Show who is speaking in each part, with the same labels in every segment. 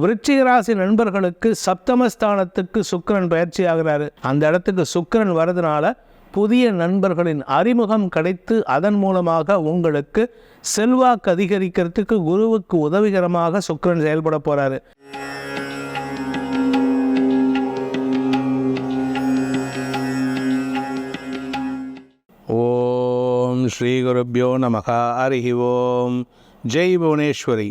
Speaker 1: விருச்சிக ராசி நண்பர்களுக்கு சப்தமஸ்தானத்துக்கு சுக்கரன் பயிற்சி ஆகிறாரு அந்த இடத்துக்கு சுக்கிரன் வரதுனால புதிய நண்பர்களின் அறிமுகம் கிடைத்து அதன் மூலமாக உங்களுக்கு செல்வாக்கு அதிகரிக்கிறதுக்கு குருவுக்கு உதவிகரமாக சுக்கரன் செயல்பட போறாரு. ஓம் ஸ்ரீ குருப்பியோ நமகா. ஹரிஹி ஓம். ஜெய் புவனேஸ்வரி.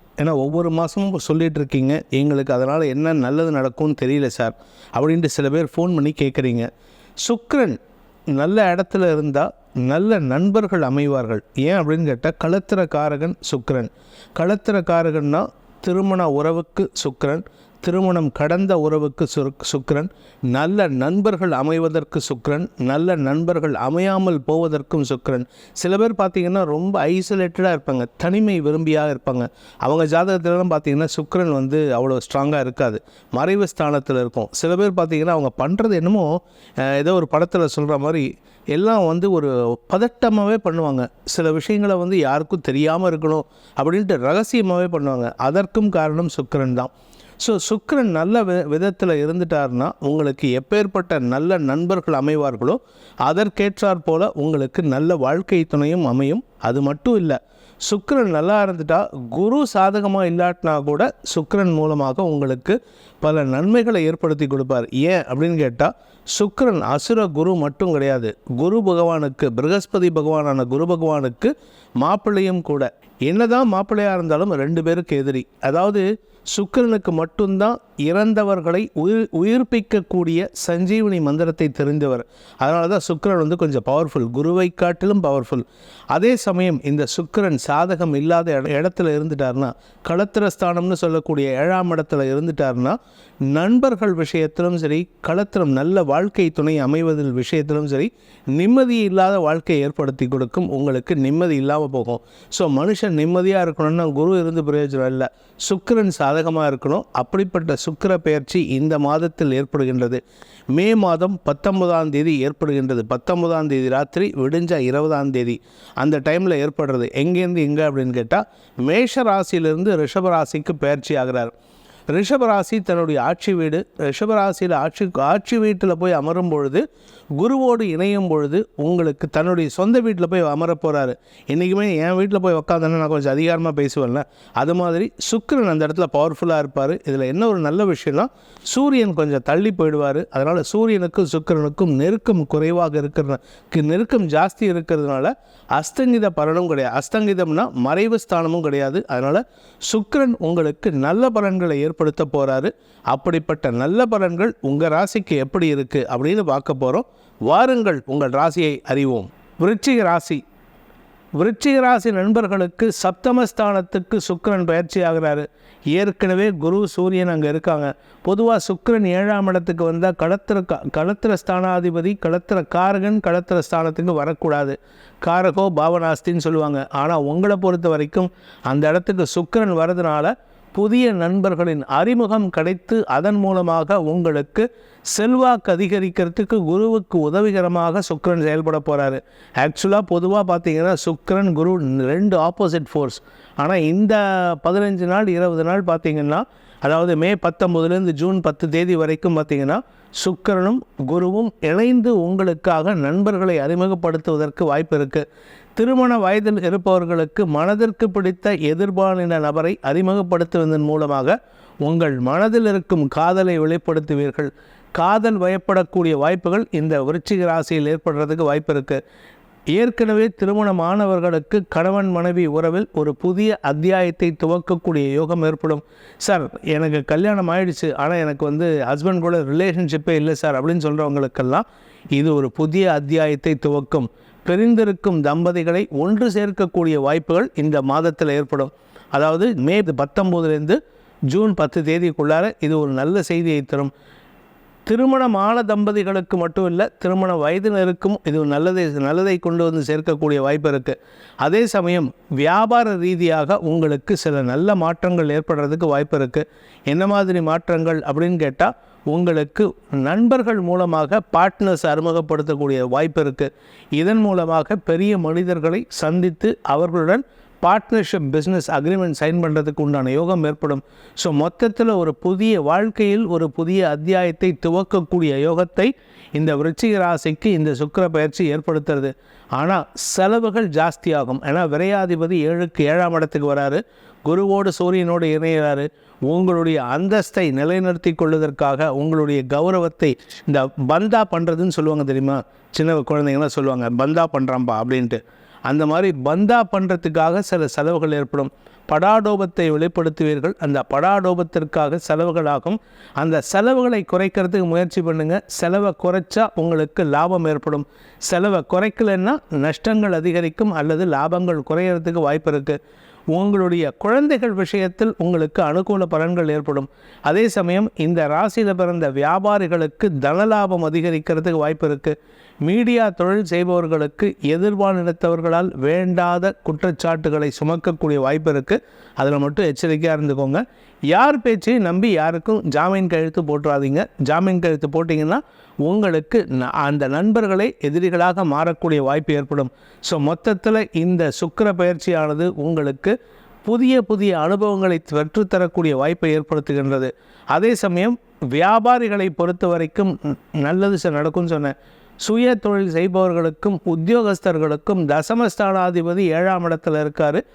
Speaker 1: ஏன்னா ஒவ்வொரு மாதமும் சொல்லிகிட்டு இருக்கீங்க. எங்களுக்கு அதனால் என்ன நல்லது நடக்கும்னு தெரியல சார். அப்படின்ட்டு சில பேர் ஃபோன் பண்ணி கேட்குறீங்க சுக்ரன் நல்ல இடத்துல இருந்தால் நல்ல நண்பர்கள் அமைவார்கள். ஏன் அப்படின்னு கேட்டால் களத்திர காரகன் களத்திரக்காரகன்னா களத்திர காரகன்னா திருமண உறவுக்கு சுக்ரன் திருமணம் கடந்த உறவுக்கு சுக்ரன் நல்ல நண்பர்கள் அமைவதற்கு சுக்ரன் நல்ல நண்பர்கள் அமையாமல் போவதற்கும் சுக்ரன் சில பேர் பார்த்தீங்கன்னா ரொம்ப ஐசோலேட்டடாக இருப்பாங்க தனிமை விரும்பியாக இருப்பாங்க. அவங்க ஜாதகத்திலலாம் பார்த்திங்கன்னா சுக்ரன் வந்து அவ்வளோ ஸ்ட்ராங்காக இருக்காது மறைவு ஸ்தானத்தில் இருக்கும். சில பேர் பார்த்தீங்கன்னா அவங்க பண்ணுறது என்னமோ ஏதோ ஒரு படத்தில் சொல்கிற மாதிரி எல்லாம் வந்து ஒரு பதட்டமாகவே பண்ணுவாங்க. சில விஷயங்களை வந்து யாருக்கும் தெரியாமல் இருக்கணும் அப்படின்ட்டு ரகசியமாகவே பண்ணுவாங்க. அதற்கும் காரணம் சுக்கரன் தான். ஸோ சுக்கிரன் நல்ல வி விதத்தில் இருந்துட்டாருன்னா உங்களுக்கு எப்பேற்பட்ட நல்ல நண்பர்கள் அமைவார்களோ அதற்கேற்றாற் போல உங்களுக்கு நல்ல வாழ்க்கை துணையும் அமையும். அது மட்டும் இல்லை சுக்கரன் நல்லா இருந்துட்டா குரு சாதகமாக இல்லாட்டினா கூட சுக்கரன் மூலமாக உங்களுக்கு பல நன்மைகளை ஏற்படுத்தி கொடுப்பார். ஏன் அப்படின்னு கேட்டால் சுக்கரன் அசுர குரு மட்டும் கிடையாது. குரு பகவானுக்கு பிரகஸ்பதி பகவானான குரு பகவானுக்கு மாப்பிள்ளையும் கூட. என்னதான் மாப்பிள்ளையாக இருந்தாலும் ரெண்டு பேருக்கு எதிரி. அதாவது சுக்கிரனுக்கு மட்டும்தான் இறந்தவர்களை உயிர் உயிர்ப்பிக்கக்கூடிய சஞ்சீவனி மந்திரத்தை தெரிந்தவர். அதனால தான் சுக்கிரன் வந்து கொஞ்சம் பவர்ஃபுல் குருவை காட்டிலும் பவர்ஃபுல் அதே சமயம் இந்த சுக்கிரன் சாதகம் இல்லாத இட- இடத்துல இருந்துட்டாருன்னா களத்திரஸ்தானம்னு சொல்லக்கூடிய ஏழாம் இடத்துல இருந்துட்டாருன்னா நண்பர்கள் விஷயத்திலும் சரி களத்திரம் நல்ல வாழ்க்கை துணை அமைவதில் விஷயத்திலும் சரி நிம்மதி இல்லாத வாழ்க்கையை ஏற்படுத்தி கொடுக்கும். உங்களுக்கு நிம்மதி இல்லாமல் போகும். ஸோ மனுஷன் நிம்மதியாக இருக்கணும்னா குரு இருந்து பிரயோஜனம் இல்லை. சுக்கிரன் சாதகமாக இருக்கணும். அப்படிப்பட்ட சுக்கிர பெயர்ச்சி இந்த மாதத்தில் ஏற்படுகின்றது. மே மாதம் பத்தொன்பதாம் தேதி ஏற்படுகின்றது. பத்தொன்பதாம் தேதி ராத்திரி விடிஞ்ச இருபதாம் தேதி. அந்த டைமில் ஏற்படுறது. எங்கேருந்து எங்கே அப்படின்னு கேட்டால் மேஷ ராசியிலிருந்து ரிஷப ராசிக்கு பெயர்ச்சி ஆகிறார். ரிஷபராசி தன்னுடைய ஆட்சி வீடு ரிஷபராசியில் ஆட்சி ஆட்சி வீட்டில் போய் அமரும் பொழுது குருவோடு இணையும் பொழுது உங்களுக்கு தன்னுடைய சொந்த வீட்டில் போய் அமர போகிறாரு இன்றைக்குமே என் வீட்டில் போய் உக்காந்தேன்னா நான் கொஞ்சம் அதிகாரமாக பேசுவேன்ல. அது மாதிரி சுக்கரன் அந்த இடத்துல பவர்ஃபுல்லாக இருப்பார். இதில் என்ன ஒரு நல்ல விஷயம்னா சூரியன் கொஞ்சம் தள்ளி போயிடுவார். அதனால் சூரியனுக்கும் சுக்கரனுக்கும் நெருக்கம் குறைவாக இருக்கிற நெருக்கம் ஜாஸ்தி இருக்கிறதுனால அஸ்தங்கித பலனும் கிடையாது. அஸ்தங்கிதம்னா மறைவு ஸ்தானமும் கிடையாது. அதனால் சுக்கிரன் உங்களுக்கு நல்ல பலன்களை ஏற்படுத்த போகிறாரு அப்படிப்பட்ட நல்ல பலன்கள் உங்கள் ராசிக்கு எப்படி இருக்குது அப்படின்னு பார்க்க போகிறோம் வாருங்கள் உங்கள் ராசியை அறிவோம். விருச்சிக ராசி. விருச்சிக ராசி நண்பர்களுக்கு சப்தமஸ்தானத்துக்கு சுக்கிரன் பயிற்சி ஆகிறாரு. ஏற்கனவே குரு சூரியன் அங்கே இருக்காங்க. பொதுவாக சுக்கரன் ஏழாம் இடத்துக்கு வந்தால் களத்திர களத்திர ஸ்தானாதிபதி களத்திர காரகன் களத்திர ஸ்தானத்துக்கு வரக்கூடாது. காரகோ பாவனாஸ்தின்னு சொல்லுவாங்க. ஆனால் உங்களை பொறுத்த வரைக்கும் அந்த இடத்துக்கு சுக்கிரன் வரதுனால புதிய நண்பர்களின் அறிமுகம் கிடைத்து அதன் மூலமாக உங்களுக்கு செல்வாக்கு அதிகரிக்கிறதுக்கு குருவுக்கு உதவிகரமாக சுக்கரன் செயல்பட போகிறாரு ஆக்சுவலாக பொதுவாக பார்த்தீங்கன்னா சுக்கரன் குரு ரெண்டு ஆப்போசிட் ஃபோர்ஸ் ஆனால் இந்த பதினஞ்சு நாள் இருபது நாள் பார்த்தீங்கன்னா அதாவது மே பத்தொம்போதுலேருந்து ஜூன் பத்து தேதி வரைக்கும் பார்த்தீங்கன்னா சுக்கரனும் குருவும் இணைந்து உங்களுக்காக நண்பர்களை அறிமுகப்படுத்துவதற்கு வாய்ப்பு இருக்குது திருமண வயதில் இருப்பவர்களுக்கு மனதிற்கு பிடித்த எதிர்பாலின நபரை அறிமுகப்படுத்துவதன் மூலமாக உங்கள் மனதில் இருக்கும் காதலை வெளிப்படுத்துவீர்கள். காதல் வயப்படக்கூடிய வாய்ப்புகள் இந்த விருச்சிக ராசியில் ஏற்படுறதுக்கு வாய்ப்பு இருக்குது ஏற்கனவே திருமணமானவர்களுக்கு கணவன் மனைவி உறவில் ஒரு புதிய அத்தியாயத்தை துவக்கக்கூடிய யோகம் ஏற்படும். சார் எனக்கு கல்யாணம் ஆயிடுச்சு. ஆனால் எனக்கு வந்து ஹஸ்பண்ட் கூட ரிலேஷன்ஷிப்பே இல்லை சார் அப்படின்னு சொல்கிறவங்களுக்கெல்லாம் இது ஒரு புதிய அத்தியாயத்தை துவக்கும். பிரிந்திருக்கும் தம்பதிகளை ஒன்று சேர்க்கக்கூடிய வாய்ப்புகள் இந்த மாதத்தில் ஏற்படும். அதாவது மே பத்தொம்போதுலேருந்து ஜூன் பத்து தேதிக்குள்ளார இது ஒரு நல்ல செய்தியை தரும். திருமணமான தம்பதிகளுக்கு மட்டும் இல்லை திருமண வயதினருக்கும் இது நல்லதை நல்லதை கொண்டு வந்து சேர்க்கக்கூடிய வாய்ப்பு இருக்குது அதே சமயம் வியாபார ரீதியாக உங்களுக்கு சில நல்ல மாற்றங்கள் ஏற்படுறதுக்கு வாய்ப்பு இருக்குது என்ன மாதிரி மாற்றங்கள் அப்படின்னு கேட்டால் உங்களுக்கு நண்பர்கள் மூலமாக பார்ட்னர்ஸ் அறிமுகப்படுத்தக்கூடிய வாய்ப்பு இருக்குது இதன் மூலமாக பெரிய மனிதர்களை சந்தித்து அவர்களுடன் பார்ட்னர்ஷிப் பிஸ்னஸ் அக்ரிமெண்ட் சைன் பண்ணுறதுக்கு உண்டான யோகம் ஏற்படும். ஸோ மொத்தத்தில் ஒரு புதிய வாழ்க்கையில் ஒரு புதிய அத்தியாயத்தை துவக்கக்கூடிய யோகத்தை இந்த விருச்சிக ராசிக்கு இந்த சுக்கிர பயிற்சி ஏற்படுத்துறது. ஆனால் செலவுகள் ஜாஸ்தியாகும். ஏன்னா விரையாதிபதி ஏழுக்கு ஏழாம் இடத்துக்கு வராரு. குருவோடு சூரியனோடு இணைகிறாரு. உங்களுடைய அந்தஸ்தை நிலைநிறுத்தி கொள்வதற்காக உங்களுடைய கௌரவத்தை இந்த பந்தா பண்ணுறதுன்னு சொல்லுவாங்க தெரியுமா? சின்ன குழந்தைங்களாம் சொல்லுவாங்க பந்தா பண்ணுறான்பா அப்படின்ட்டு. அந்த மாதிரி பந்தா பண்ணுறதுக்காக சில செலவுகள் ஏற்படும். படாடோபத்தை வெளிப்படுத்துவீர்கள். அந்த படாடோபத்திற்காக செலவுகளாகும். அந்த செலவுகளை குறைக்கிறதுக்கு முயற்சி பண்ணுங்கள் செலவை குறைச்சா உங்களுக்கு லாபம் ஏற்படும். செலவை குறைக்கலைன்னா நஷ்டங்கள் அதிகரிக்கும் அல்லது லாபங்கள் குறையிறதுக்கு வாய்ப்பு இருக்குது உங்களுடைய குழந்தைகள் விஷயத்தில் உங்களுக்கு அனுகூல பலன்கள் ஏற்படும். அதே சமயம் இந்த ராசியில் பிறந்த வியாபாரிகளுக்கு தனலாபம் அதிகரிக்கிறதுக்கு வாய்ப்பு இருக்குது மீடியா தொழில் செய்பவர்களுக்கு எதிர்பாலினத்தவர்களால் வேண்டாத குற்றச்சாட்டுகளை சுமக்கக்கூடிய வாய்ப்பு இருக்குது அதில் மட்டும் எச்சரிக்கையாக இருந்துக்கோங்க. யார் பேச்சையும் நம்பி யாருக்கும் ஜாமீன் கழுத்து போட்டுறாதீங்க. ஜாமீன் கழுத்து போட்டிங்கன்னா உங்களுக்கு ந- அந்த நண்பர்களை எதிரிகளாக மாறக்கூடிய வாய்ப்பு ஏற்படும். ஸோ மொத்தத்தில் இந்த சுக்கிர பயிற்சியானது உங்களுக்கு புதிய புதிய அனுபவங்களை பெற்றுத்தரக்கூடிய வாய்ப்பை ஏற்படுத்துகின்றது. அதே சமயம் வியாபாரிகளை பொறுத்த வரைக்கும் நல்லது சார் நடக்கும்னு சொன்னேன். சுய தொழில் செய்பவர்களுக்கும் உத்தியோகஸ்தர்களுக்கும் தசமஸ்தானாதிபதி ஏழாம் இடத்துல இருக்கார்.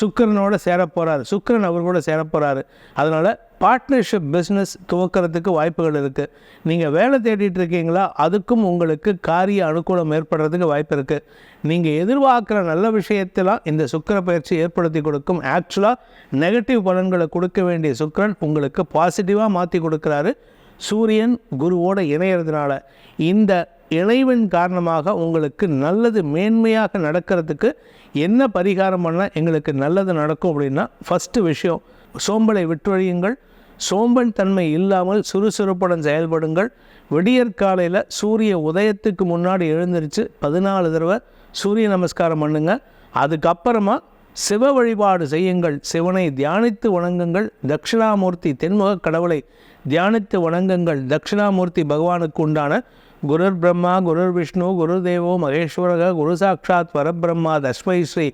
Speaker 1: சுக்கரனோட சேரப் போகிறாரு சுக்கிரன் அவர் கூட சேரப் போகிறாரு அதனால் பார்ட்னர்ஷிப் பிஸ்னஸ் துவக்கிறதுக்கு வாய்ப்புகள் இருக்குது நீங்கள் வேலை தேடிட்டு இருக்கீங்களா? அதுக்கும் உங்களுக்கு காரிய அனுகூலம் ஏற்படுறதுக்கு வாய்ப்பு இருக்குது நீங்கள் எதிர்பார்க்குற நல்ல விஷயத்தெல்லாம் இந்த சுக்கிர பயிற்சி ஏற்படுத்தி கொடுக்கும். ஆக்சுவலாக நெகட்டிவ் பலன்களை கொடுக்க வேண்டிய சுக்கரன் உங்களுக்கு பாசிட்டிவாக மாற்றி கொடுக்குறாரு. சூரியன் குருவோட இணையறதுனால. இந்த இணைவின் காரணமாக உங்களுக்கு நல்லது மேன்மையாக நடக்கிறதுக்கு என்ன பரிகாரம் பண்ணால் எங்களுக்கு நல்லது நடக்கும் அப்படின்னா ஃபஸ்ட்டு விஷயம் சோம்பலை விட்டுவழியுங்கள் சோம்பல் தன்மை இல்லாமல் சுறுசுறுப்புடன் செயல்படுங்கள். விடியற்காலையில் சூரிய உதயத்துக்கு முன்னாடி எழுந்திருச்சு பதினாலு தடவை சூரிய நமஸ்காரம் பண்ணுங்கள் அதுக்கப்புறமா சிவ வழிபாடு செய்யுங்கள். சிவனை தியானித்து வணங்குங்கள். தட்சிணாமூர்த்தி தென்முக கடவுளை தியானித்து வணங்குங்கள். தட்சிணாமூர்த்தி பகவானுக்கு உண்டான குருர் பிரம்மா குருர் விஷ்ணு குரு தேவோ மகேஸ்வரக குரு சாட்சாத் பரபிரம்மா தஸ்மை ஸ்ரீ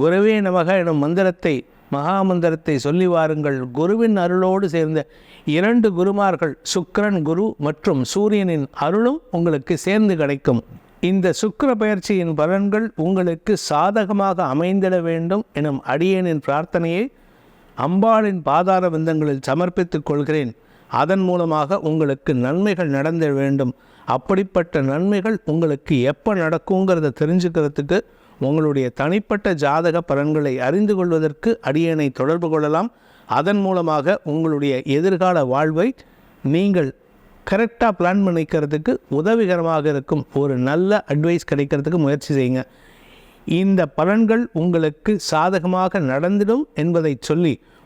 Speaker 1: குருவே நமக எனும் மந்திரத்தை மகாமந்திரத்தை சொல்லி வாருங்கள். குருவின் அருளோடு சேர்ந்த இரண்டு குருமார்கள் சுக்கரன் குரு மற்றும் சூரியனின் அருளும் உங்களுக்கு சேர்ந்து கிடைக்கும். இந்த சுக்கர பயிற்சியின் பலன்கள் உங்களுக்கு சாதகமாக அமைந்திட வேண்டும் எனும் அடியேனின் பிரார்த்தனையை அம்பாளின் பாதார விந்தங்களில் சமர்ப்பித்துக் கொள்கிறேன். அதன் மூலமாக உங்களுக்கு நன்மைகள் நடந்த வேண்டும். அப்படிப்பட்ட நன்மைகள் உங்களுக்கு எப்போ நடக்குங்கிறத தெரிஞ்சுக்கிறதுக்கு உங்களுடைய தனிப்பட்ட ஜாதக பலன்களை அறிந்து கொள்வதற்கு அடியனை தொடர்பு கொள்ளலாம். அதன் மூலமாக உங்களுடைய எதிர்கால வாழ்வை நீங்கள் கரெக்டாக பிளான் பண்ணிக்கிறதுக்கு உதவிகரமாக இருக்கும். ஒரு நல்ல அட்வைஸ் கிடைக்கிறதுக்கு முயற்சி செய்யுங்க. இந்த பலன்கள் உங்களுக்கு சாதகமாக நடந்திடும் என்பதை சொல்லி